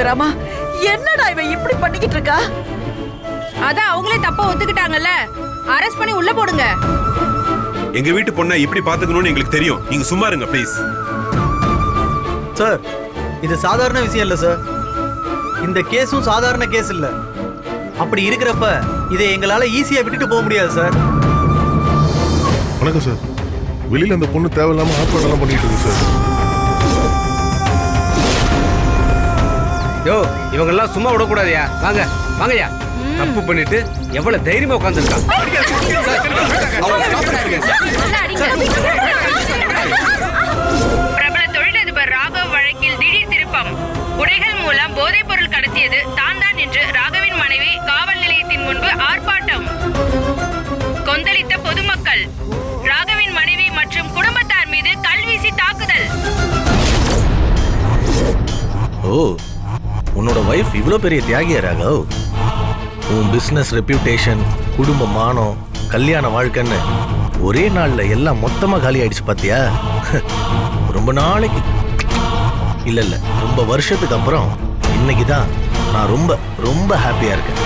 ஐயோ ராமா என்னடா இவன் இப்படி பண்ணிக்கிட்டு இருக்கா? அதான் அவங்களே தப்பா ஒத்துக்கிட்டாங்கல்ல. அரெஸ்ட் பண்ணி உள்ள போடுங்க. எங்க வீட்டு பொண்ணை இப்படி பாத்துக்கணும்னு எங்களுக்கு தெரியும். நீங்க சும்மா இருங்க ப்ளீஸ் சார் இது சாதாரண விஷயம் இல்லை சார் இந்த கேஸும் சாதாரண கேஸ் இல்லை. அப்படி இருக்கிறப்ப இதை எங்களால ஈஸியா விட்டுட்டு போக முடியாது சார் வணக்கம் சார் வெளியில அந்த பொண்ணு தேவையில்லாம ஆர்ப்பாட்டம் பண்ணிட்டு இருக்கு சார் யோ இவங்க எல்லாம் சும்மா விடக்கூடாதுயா. வாங்க வாங்கய்யா. தப்பு பண்ணிட்டு எவ்வளவு தைரியமா உட்காந்துருக்கான் பிரபல தொழிலதிபர் ராகவ் வழக்கில் திடீர் திருப்பம். உடைகள் மூலம் போதைப் பொருள் கடத்தியது தான் தான் என்று ராகவின் மனைவி காவல் நிலையத்தின் முன்பு ஆர்ப்பாட்டம். கொந்தளித்த பொதுமக்கள் ராகவின் மனைவி மற்றும் குடும்பத்தார் மீது கல்வீசி தாக்குதல். ஓ உன்னோட ஒய்ஃப் இவ்வளோ பெரிய தியாகியா ராகவ்? உன் பிஸ்னஸ் ரெப்யூட்டேஷன் குடும்ப மானம் கல்யாண வாழ்க்கைன்னு ஒரே நாளில் எல்லாம் மொத்தமாக காலி ஆயிடுச்சு பார்த்தியா ரொம்ப நாளைக்கு. இல்லை இல்லை ரொம்ப வருஷத்துக்கு அப்புறம் இன்னைக்கு தான் நான் ரொம்ப ரொம்ப ஹாப்பியாக இருக்கேன்.